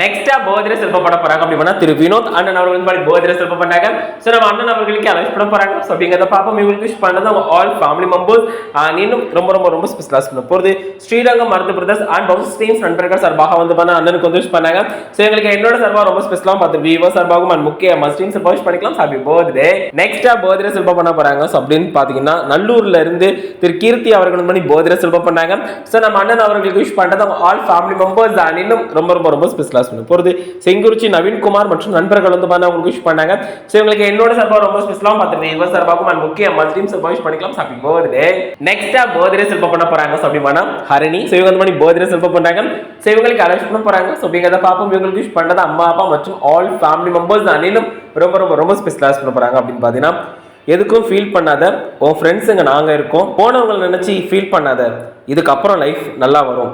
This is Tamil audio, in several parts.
நெக்ஸ்டா போதிர செல்ப பண்ண போறாங்க அப்படின்னா திரு வினோத் அண்ணன் அவர்கள் வந்து போதிர செல்ப பண்ணாங்க. ஸோ நம்ம அண்ணன் அவர்களுக்கு அலைஸ் பண்ண போறாங்க. ஸோ அப்படிங்கிறத பார்ப்போம். இவங்களுக்கு விஷ் பண்ணது அவங்க ஆல் ஃபேமிலி மெம்பர்ஸ் இன்னும் ரொம்ப ரொம்ப ரொம்ப ஸ்பெஷலாக பண்ண போகிறது ஸ்ரீரங்கம் மருத்து பிரதர்ஸ் அண்ட் பவுஸ் டீம்ஸ் நண்பர்கள் சார்பாக வந்து பண்ண அண்ணனுக்கு வந்து விஷ் பண்ணாங்க. ஸோ எங்களுக்கு என்னோட சார்பாக ரொம்ப ஸ்பெஷலாக பார்த்து விவோ சார்பாகவும் அண்ட் முக்கிய மஸ்டீம் சார்பாக விஷ் பண்ணிக்கலாம். ஹாப்பி பர்த்டே நெக்ஸ்டா போதிர செல்ப பண்ண போறாங்க. ஸோ அப்படின்னு பார்த்தீங்கன்னா நல்லூர்ல இருந்து திரு கீர்த்தி அவர்கள் பண்ணி போதிர செல்ப பண்ணாங்க. ஸோ நம்ம அண்ணன் அவர்களுக்கு விஷ் பண்ணது அவங்க ஆல் ஃபேமிலி மெம்பர்ஸ் அண்ட் இன்னும் ரொம்ப ரொம்ப ரொம்ப ஸ்பெஷலாக பண்ண போகிறது செங்குறிச்சி நவீன்குமார் மற்றும் நண்பர்கள் வந்து பண்ண அவங்களுக்கு விஷ் பண்ணாங்க. ஸோ இவங்களுக்கு என்னோட சார்பாக ரொம்ப ஸ்பெஷலாக பார்த்துட்டு இவர் சார்பாகவும் நான் முக்கிய மஸ்டீம் சார்பாக விஷ் பண்ணிக்கலாம். ஹாப்பி போகிறது நெக்ஸ்டா போதிரே செல்ப பண்ண போறாங்க ஸோ அப்படி ஹரணி. ஸோ இவங்க வந்து பண்ணி போதிரே செல்ப பண்ணாங்க ஸோ இவங்களுக்கு அலௌஸ் பண்ண போறாங்க. ஸோ அப்படிங்கிறத பார்ப்போம்? இவங்களுக்கு விஷ் பண்ணது அம்மா அப்பா மற்றும் ஆல் ஃபேமிலி மெம்பர்ஸ் அனிலும் ரொம்ப ரொம்ப ரொம்ப ஸ்பெஷலாக பண்ண போகிறாங்க அப்படின்னு பார்த்தீங்கன்னா எதுக்கும் ஃபீல் பண்ணாத. உன் ஃப்ரெண்ட்ஸுங்க நாங்கள் இருக்கோம். போனவங்களை நினச்சி ஃபீல் பண்ணாத. இதுக்கப்புறம் லைஃப் நல்லா வரும்.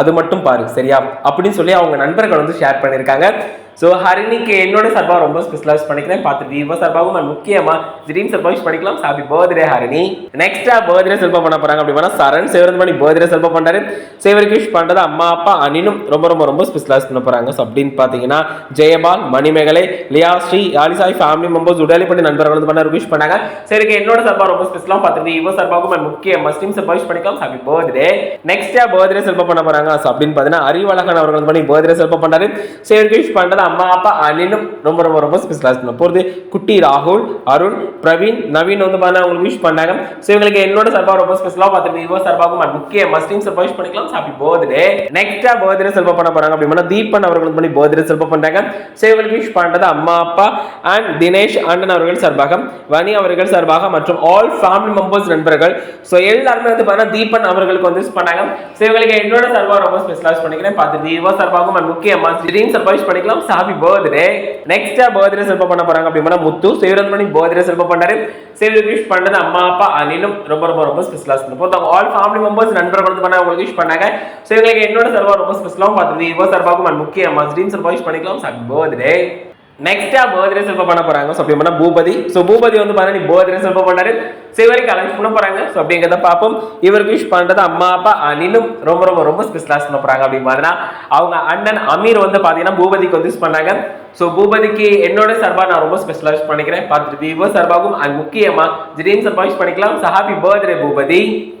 அது மட்டும் பாரு சரியா? அப்படின்னு சொல்லி அவங்க நண்பர்கள் வந்து ஷேர் பண்ணியிருக்காங்க. ஸோ ஹரிணிக்கு என்னோட சார்பாக ரொம்ப ஸ்பெஷலாக பண்ணிக்கிறேன். பார்த்துட்டு இவ சார்பாகவும் நான் முக்கியமாக திடீர்னு சார்பாக யூஸ் பண்ணிக்கலாம். Happy birthday Harini. நெக்ஸ்ட்டாக பர்த்டே செல்பம் பண்ண போகிறாங்க அப்படின்னா சரண் சேவரன் பண்ணி பர்த்டே செல்பம் பண்ணுறாரு சேவருக்கு விஷ் பண்ணுறது அம்மா அப்பா அனினும் ரொம்ப ரொம்ப ரொம்ப ஸ்பெஷலாக பண்ண போகிறாங்க ஸோ அப்படின்னு பார்த்தீங்கன்னா ஜெயபால் மணிமேகலை லியா ஸ்ரீ யாலிசாய் ஃபேமிலி மெம்பர்ஸ் உடலிப்பட்டி நண்பர்கள் வந்து பண்ண விஷ் பண்ணாங்க. சரிக்கு என்னோட சார்பாக ரொம்ப ஸ்பெஷலாக பார்த்துட்டு இவ சார்பாகவும் நான் முக்கிய மஸ்டீம் சார்பாக யூஸ் பண்ணிக்கலாம் ஹாப்பி பர்த்டே நெக்ஸ்ட்டாக பர்த்டே செல்பம் பண்ண போகிறாங்க ஸோ அப்படின்னு பார்த்தீங்கன்னா அறிவழகன் அவர்கள் பண்ணி பர்த்டே செல்பம் பண்ணுறாரு சேவருக்கு விஷ் பண்ணுறது அம்மா அப்பா அனிலும் ரொம்ப ரொம்ப ரொம்ப ஸ்பெஷலாக பண்ண போகிறது குட்டி ராகுல் அருண் பிரவீன் நவீன் வந்து பார்த்தா அவங்களுக்கு விஷ் பண்ணாங்க. ஸோ இவங்களுக்கு என்னோட சார்பாக ரொம்ப ஸ்பெஷலாக பார்த்துட்டு இவோ சார்பாகவும் and முக்கிய மஸ்டிங் சார்பாக விஷ் பண்ணிக்கலாம். ஹாப்பி பர்த்டே நெக்ஸ்ட்டாக பர்த்டே செல்ப பண்ண போகிறாங்க அப்படின்னா தீபன் அவர்களுக்கு பண்ணி பர்த்டே செல்ப பண்ணுறாங்க ஸோ இவங்களுக்கு விஷ் பண்ணுறது அம்மா அப்பா அண்ட் தினேஷ் அண்ணன் அவர்கள் சார்பாக வனி அவர்கள் சார்பாக மற்றும் ஆல் ஃபேமிலி மெம்பர்ஸ் நண்பர்கள். ஸோ எல்லாருமே வந்து பார்த்தீங்கன்னா தீபன் அவர்களுக்கு வந்து விஷ் பண்ணாங்க. ஸோ இவங்களுக்கு என்னோட சார்பாக ரொம்ப ஸ்பெஷலாக பண்ணிக்கிறேன். பார்த்துட்டு இவோ சார்பாகவும் and முக்கியமா ட்ரீம் சார்பாக விஷ் பண்ணிக்கலாம். ஹாப்பி பர்த்டே நெக்ஸ்டா பர்த்டே செல்ப பண்ண போறாங்க அப்படின்னா முத்து சேவரன் பண்ணி பர்த்டே செல்ப பண்ணாரு சேவருக்கு விஷ் பண்ணது அம்மா அப்பா அனிலும் ரொம்ப ரொம்ப ரொம்ப ஸ்பெஷலாக இருந்தோம் ஆல் ஃபேமிலி மெம்பர்ஸ் நண்பர்கள் வந்து பண்ண உங்களுக்கு விஷ் பண்ணாங்க. ஸோ எங்களுக்கு என்னோட சர்வா ரொம்ப ஸ்பெஷலாகவும் பார்த்துட்டு இவ்வளோ சர்வாக்கும் முக்கிய முக்கியமா ட்ரீம் சர்வா விஷ் பண்ணிக்கலாம். சார் பர்த்டே நெக்ஸ்டா பர்த்டே செல்ப பண்ண போறாங்க. ஸோ அப்படி பண்ணா பூபதி. ஸோ பூபதி வந்து பார்த்தா நீ பர்த்டே செல்ப பண்ணாரு சிவருக்கு அலஞ்ச் பண்ண போறாங்க. ஸோ அப்படிங்கிறத பார்ப்போம். இவருக்கு விஷ் பண்றது அம்மா அப்பா அனிலும் ரொம்ப ரொம்ப ரொம்ப ஸ்பெஷலாக பண்ண போறாங்க அப்படி பார்த்தீங்கன்னா அவங்க அண்ணன் அமீர் வந்து பாத்தீங்கன்னா பூபதிக்கு வந்து விஷ் பண்ணாங்க ஸோ பூபதிக்கு என்னோட சார்பாக நான் ரொம்ப ஸ்பெஷலாக விஷ் பண்ணிக்கிறேன். பார்த்துட்டு விவோ சார்பாகவும் அண்ட் முக்கியமாக ஜிடீன் சார்பாக விஷ் பண்ணிக்கலாம். So happy birthday Boopathi.